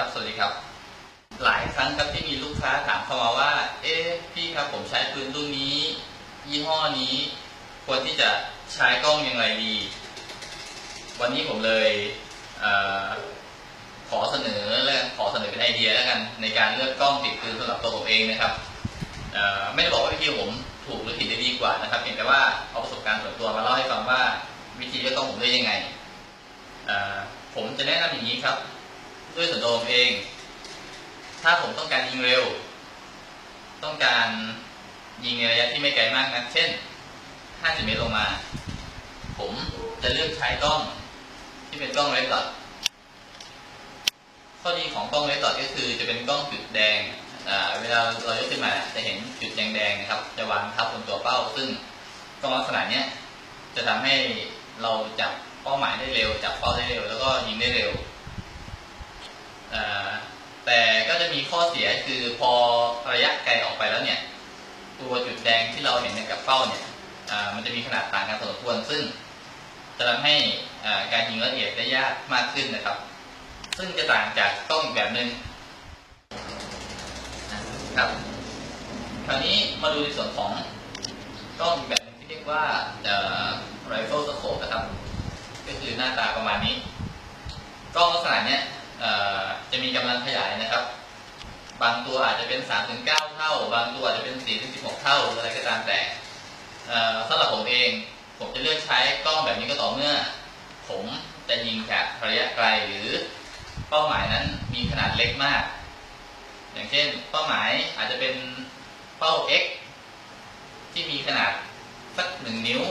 ครับ สวัสดีครับ หลายครั้งครับที่มีลูกค้าถามเข้ามาว่า เอ๊ะพี่ครับผมใช้ปืนรุ่นนี้ ยี่ห้อนี้ ควรที่จะใช้กล้องอย่างไรดี วันนี้ผมเลยเออขอเสนอและขอเสนอเป็นไอเดียแล้วกัน ในการเลือกกล้องติดปืนสำหรับตัวผมเองนะครับไม่ได้บอกว่าวิธีผมถูกหรือผิดได้ดีกว่านะครับเพียงแต่ว่าเอาประสบการณ์ส่วนตัวมาเล่าให้ฟังว่าวิธีเลือกกล้องผมได้ยังไงผมจะแนะนำอย่างนี้ครับ ด้วยส่วนตัวผมเอง ถ้าผมต้องการยิงเร็ว ต้องการยิงในระยะที่ไม่ไกลมากนะเช่น 50 เมตรลงมา ผมจะเลือกใช้กล้องที่เป็นกล้องเรดดอทข้อดีของกล้องเรดดอทก็คือจะเป็นกล้องจุดแดงเวลาเรายกขึ้นมาจะเห็นจุดแดงๆนะครับ จะวางทับบนตัวเป้า ซึ่งกล้องลักษณะนี้จะทำให้เราจับเป้าหมายได้เร็ว จับเป้าได้เร็ว แล้วก็ยิงได้เร็ว แต่ก็จะมีข้อเสียคือพอระยะไกลออกไปแล้วเนี่ย ตัวจุดแดงที่เราเห็นในกับเป้าเนี่ยมันจะมีขนาดต่างกันพอสมควรซึ่งจะทำให้การยิงละเอียดได้ยากมากขึ้นนะครับ ซึ่งจะต่างจากกล้องอีกแบบหนึ่งครับ คราวนี้มาดูในส่วนของกล้องอีกแบบหนึงที่เรียกว่าเอ่อ rifle scope นะครับ ก็คือหน้าตาประมาณนี้ กล้องลักษณะเนี้ย จะมีกำลังขยายนะครับ บางตัวอาจจะเป็น 3-9 เท่า บางตัวอาจจะเป็น 4-16 เท่าหรืออะไรก็ตามแต่สำหรับผมเอง ผมจะเลือกใช้กล้องแบบนี้ก็ต่อเมื่อ ผมจะยิงจากระยะไกลหรือเป้าหมายนั้นมีขนาดเล็กมาก อย่างเช่น เป้าหมายอาจจะเป็นเป้า x ที่มีขนาดสักหนึ่งนิ้ว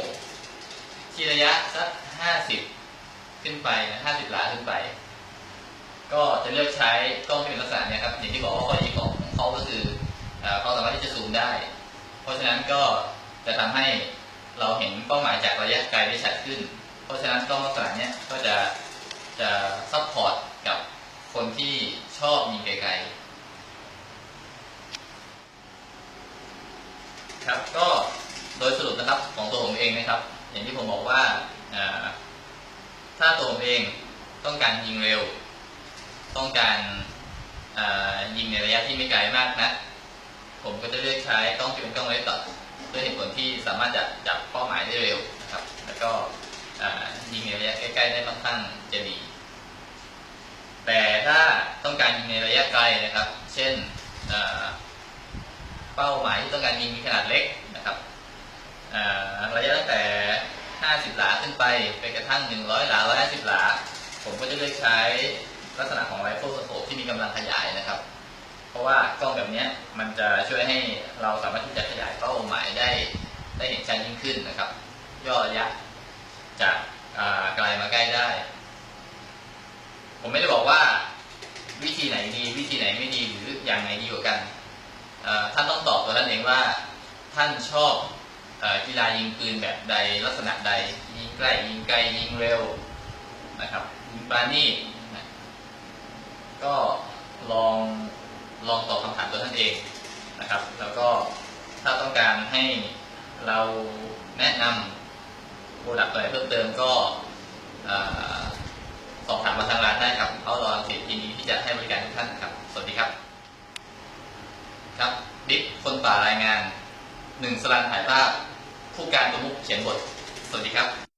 ที่ระยะสัก 50 ขึ้นไปนะ50 หลาขึ้นไป ก็จะเลือกใช้กล้องที่เป็นลักษณะเนี้ยครับอย่างที่บอกว่าข้อดีของเขาก็คือเขาสามารถที่จะซูมได้ เพราะฉะนั้นก็จะทำให้เราเห็นเป้าหมายจากระยะไกลได้ชัดขึ้น เพราะฉะนั้นกล้องลักษณะเนี้ยก็จะจะซัพพอร์ตกับคนที่ชอบยิงไกลๆครับก็โดยสรุปนะครับของตัวผมเองนะครับ อย่างที่ผมบอกว่าถ้าตัวผมเองต้องการยิงเร็ว ต้องการยิงในระยะที่ไม่ไกลมากนะ ผมก็จะเลือกใช้กล้องที่เป็นกล้องเลนส์ดอทด้วยเหตุผลที่สามารถจับจับเป้าหมายได้เร็วนะครับ แล้วก็ยิงในระยะใกล้ๆได้ค่อนข้างจะดี แต่ถ้าต้องการยิงในระยะไกลนะครับ เช่นเป้าหมายที่ต้องการยิงมีขนาดเล็กนะครับระยะตั้งแต่ 50 หลาขึ้นไปไปกระทั่ง 100 หลา 150 หลา ผมก็จะเลือกใช้ ลักษณะของไรเฟิลสโคปที่มีกำลังขยายนะครับ เพราะว่ากล้องแบบนี้มันจะช่วยให้เราสามารถที่จะขยายเป้าหมายได้ได้เห็นชัดยิ่งขึ้นนะครับ ย่อระยะจากไกลมาใกล้ได้ ผมไม่ได้บอกว่าวิธีไหนดีวิธีไหนไม่ดีหรืออย่างไหนดีกว่ากันท่านต้องตอบตัวท่านเองว่าท่านชอบกีฬายิงปืนแบบใดลักษณะใดยิงใกล้ยิงไกลยิงเร็วนะครับยิงปาณีตนะก็ ลองลองตอบคำถามตัวท่านเองนะครับ แล้วก็ถ้าต้องการให้เราแนะนำโปรดักต์อะไรเพิ่มเติมก็สอบถามมาทางร้านได้ครับเขารอสิทธิ์ยินดีที่จะให้บริการทุกท่านครับ สวัสดีครับ ครับดิฟคนป่ารายงานหนึ่งสลันถ่ายภาพผู้การประมุขเขียนบท สวัสดีครับ